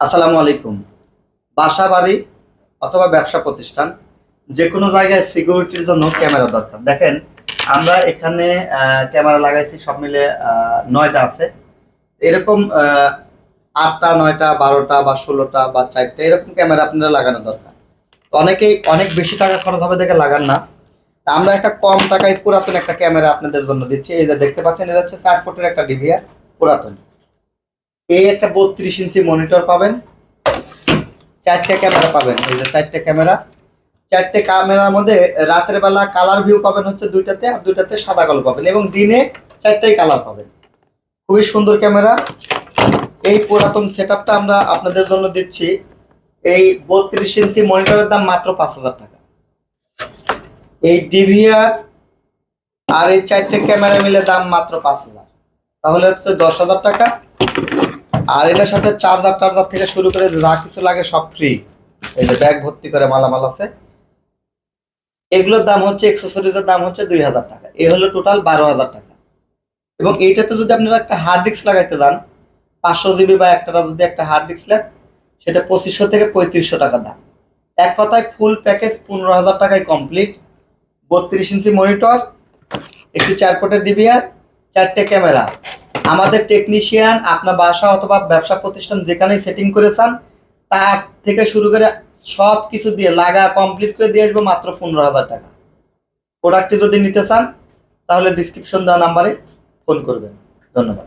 আসসালামু আলাইকুম। বাসা, বাড়ি অথবা ব্যবসা প্রতিষ্ঠান যে কোনো জায়গায় সিকিউরিটির জন্য ক্যামেরা দরকার। দেখেন, আমরা এখানে ক্যামেরা লাগাইছি, সব মিলে নয়টা আছে। এরকম আটটা, নয়টা, বারোটা বা ষোলোটা বা চারটা, এরকম ক্যামেরা আপনারা লাগানো দরকার। তো অনেকেই অনেক বেশি টাকা খরচ হবে দেখে লাগান না। আমরা একটা কম টাকায় পুরাতন একটা ক্যামেরা আপনাদের জন্য দিচ্ছি। এই যে দেখতে পাচ্ছেন, এটা হচ্ছে চার ফুটের একটা ডিভিআর পুরাতন। এই একটা বত্রিশ ইঞ্চি মনিটর পাবেন। চারটে ক্যামেরা পাবেন, এই যে চারটে ক্যামেরা চারটে ক্যামেরার মধ্যে রাতের বেলা কালার ভিউ পাবেন হচ্ছে দুইটাতে, আর দুইটাতে সাদা কালো পাবেন এবং দিনে চারটাই কালার পাবেন। খুবই সুন্দর ক্যামেরা এই পুরাতন সেট আমরা আপনাদের জন্য দিচ্ছি। এই বত্রিশ ইঞ্চি মনিটরের দাম মাত্র পাঁচ হাজার টাকা। এই ডিভিআর আর এই চারটে ক্যামেরা মিলে দাম মাত্র পাঁচ হাজার। তাহলে হচ্ছে দশ হাজার টাকা। আর এটার সাথে চার্জার টার্জার থেকে শুরু করে যা কিছু লাগে সব ফ্রি এই যে ব্যাগ ভর্তি করে মালামাল আছে। এগুলোর দাম হচ্ছে এক্সেসরিজের দাম হচ্ছে দুই হাজার টাকা। এ হলো টোটাল বারো হাজার টাকা। এবং এইটাতে যদি আপনারা একটা হার্ড ডিস্ক লাগাইতে যান, পাঁচশো জিবি বা একটা যদি একটা হার্ড ডিস্ক নেন, সেটা পঁচিশশো থেকে পঁয়ত্রিশশো টাকা দাম। এক কথায় ফুল প্যাকেজ পনেরো হাজার টাকায় কমপ্লিট বত্রিশ ইঞ্চি মনিটর একটি চার ফুটের ডিভিআর চারটে ক্যামেরা আমাদের টেকনিশিয়ান আপনার বাসা অথবা ব্যবসা প্রতিষ্ঠান যেখানেই সেটিং করেছেন তার থেকে শুরু করে সব কিছু দিয়ে লাগা কমপ্লিট করে দিয়ে আসব মাত্র পনেরো হাজার টাকা। প্রোডাক্টটি যদি নিতে চান, তাহলে ডিসক্রিপশন দেওয়া নাম্বারে ফোন করবেন। ধন্যবাদ।